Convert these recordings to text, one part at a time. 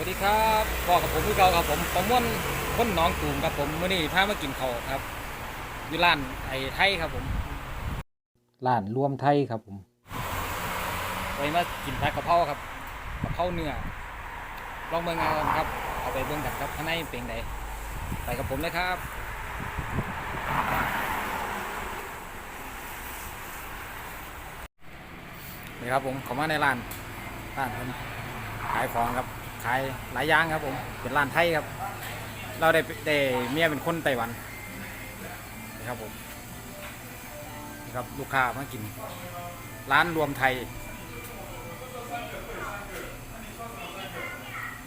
วัสดีครับพ่อกับผมพี่เก่าครับผมประมวลคนหน้องตูมครับผมมื่อนี้พามากินข้าวครับอยู่ร้านไอ้ไทยครับผมร้านรวมไทยครับผมไปมากินผัดกะเพราครับกะเพราเนื้อลองเบิ่งเอาครับ เอาไปเบิ่งกันครับข้างในเป็นไงไปกับผมเลยครับนี่ครับผมเข้ามาในร้านร้านเพิ่นขายของครับ ขายหลายอย่างครับผมเป็นร้านไทยครับ เราได้ได้เมียเป็นคนไต้หวันนะครับผมนี่ครับลูกค้ามากิน ร้านรวมไทย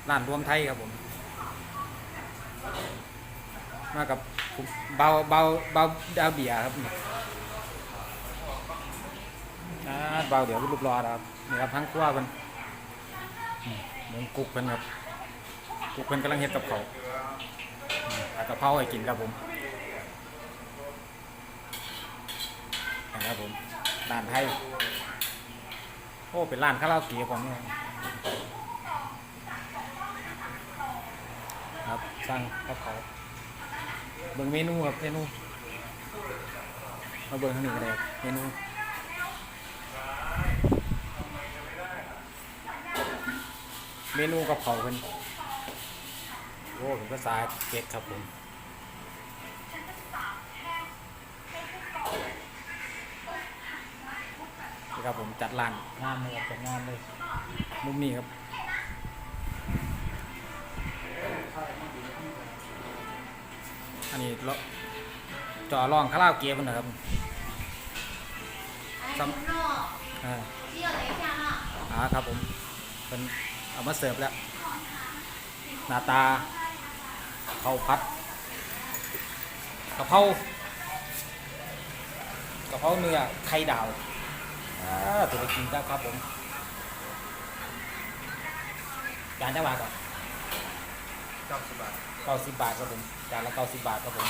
ร้านรวมไทยครับผม มากับเบาเบาเบาดาวเบียร์ครับนะเบาเดี๋ยวรูปรอครับนี่ครับทั้งครัวมัน เหมือนกุ๊กเพิ่นครับกุ๊กเพิ่นกำลังเฮ็ดกับเขาอืมผัดกะเพราให้กินครับผมนะครับผมร้านไทยโอ้เป็นร้านคาราโอเกะผมเนี่ยครับสั่งกับเขาเบิ่งเมนูครับเมนูมาเบิ่งทางนี้ก็ได้ครับเมนู เมนูกับเขาเป็นโอ้ผมก็สายเก็ตครับผมนี่ครับผมจัดล้านงานเลยจัดงานเลยมุมนี้ครับอันนี้เราจอรองคาราโอเกะมันนะครับซ้ำอ่าครับผมเป็น เอามาเสิร์ฟแล้วหน้าตาข้าวพัดกะเพรากะเพราเนื้อไข่ดาวอ่าตัวไปกินครับครับผมจานจะบาทก่อนเก้าสิบบาทเก้าสิบบาทครับผมจานละเก้าสิบบาทครับผม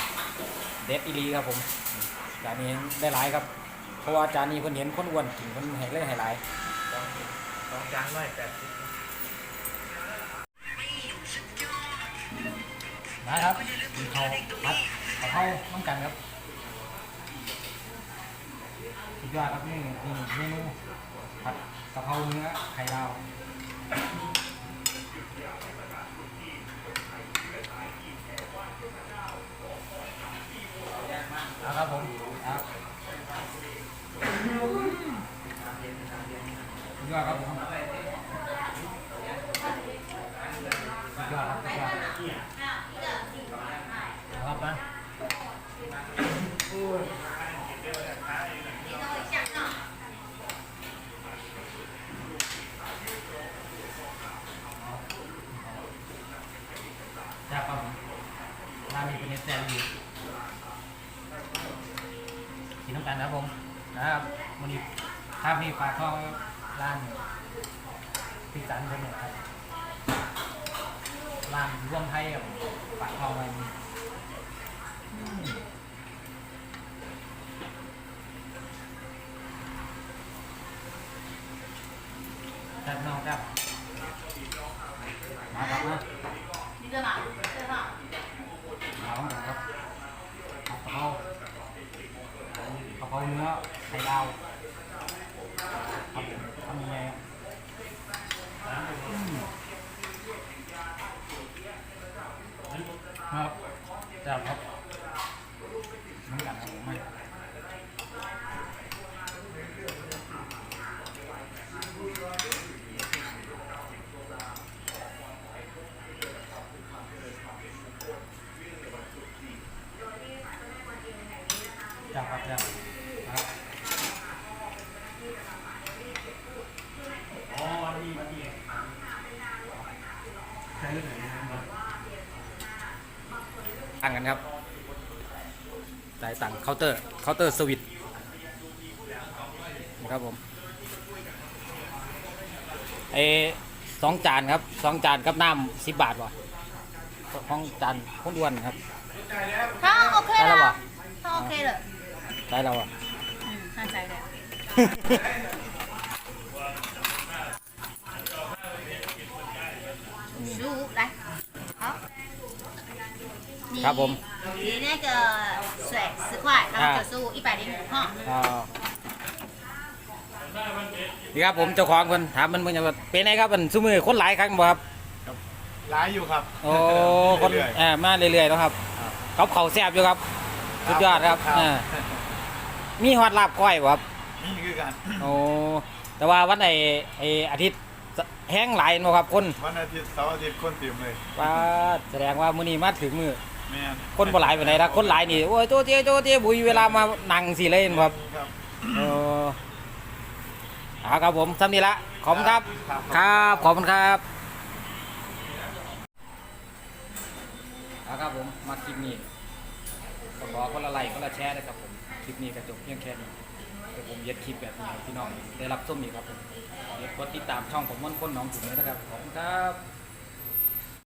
เด็ดอีหลีครับผมจานนี้ได้หลายครับ เพราะว่าจานนี้เพิ่นเห็นคนอ้วนกินเพิ่นให้เลยให้หลายสองสองจานร้อยแปดสิบ นะครับมีข้าวผัดกะเพราน้ำกันครับสุดยอดครับนี่นี่เมนูผัดกะเพราเนื้อไข่ดาวเอาครับผมครับสุดยอดครับผมสุดยอดครับสุดยอด ครับนะจะปั๊มร้านนี้เป็นแซนด์วิชกิ นะครับผมนะครับวันนี้ถ้ามีปลาทองล่านพี่จันคนหนึ่งครับล่านร่วมไทยกับปลาทองอะไรนี้จัดนอกครับมาครับนะนี่จะมา เพราเนื้อไข่ดาวครับผมทำยังไงอืมครับจับครับเหมือนกันครับผมไม่จับครับจับครับ อ๋อวันนี้วันนี้ใช้เรื่องไหนนะครับ ตั้งกันครับจ่ายตังเคาน์เตอร์เคาน์เตอร์สวิตนะครับผมเอสองจานครับสองจานกับน้ำสิบบาทบ่ของจานคนอ้วนครับถ้าโอเคได้แล้วบ่ถ้าโอเคเลยได้แล้วบ่อืมเข้าใจแล้ว ครับผม 你那个水十块，然后九十五，一百零五哈。 อ่านี่ครับผมเจ้าของเพิ่นถามมันเพิ่นว่าเป็นไงครับมันซุมือคนหลายครั้งบ่ครับ ร้ายอยู่ครับ โอ้คน เรื่อยๆ เอ่ามาเรื่อยๆแล้วครับกับเขาวแซ่บอยู่ครับสุดยอดครับอ่ามีฮอดลาบก้อยบ่ครับ นี่คือการ โอ้แต่ว่าวันไอ้ไอ้อาทิตย์แห้งหลายบ่ครับคน วันอาทิตย์เสาร์อาทิตย์คนเต็มเลย ว่าแสดงว่ามื้อนี้มาถึงมื้อ แม่น คนบ่หลายปานใดนะคนหลายนี่โอ้ยโตเตี้ยโตเตี้ยบุยเวลามานั่งสิเลยเห็นบ่ครับครับ เออเอาครับผมซ้ำนี้ละขอบคุณครับ ครับขอบคุณครับเอาครับผมมาคลิปนี้ก็ขอคนละไลค์คนละแชร์นะครับผมคลิปนี้กระจบเพียงแค่นี้เดี๋ยวผมเย็ดคลิปแบบนี้ให้พี่น้องได้รับส้มอีกครับผมเดี๋ยวกดติดตามช่องผมม่อนคนหน้องถุงเลยนะครับขอบคุณครับ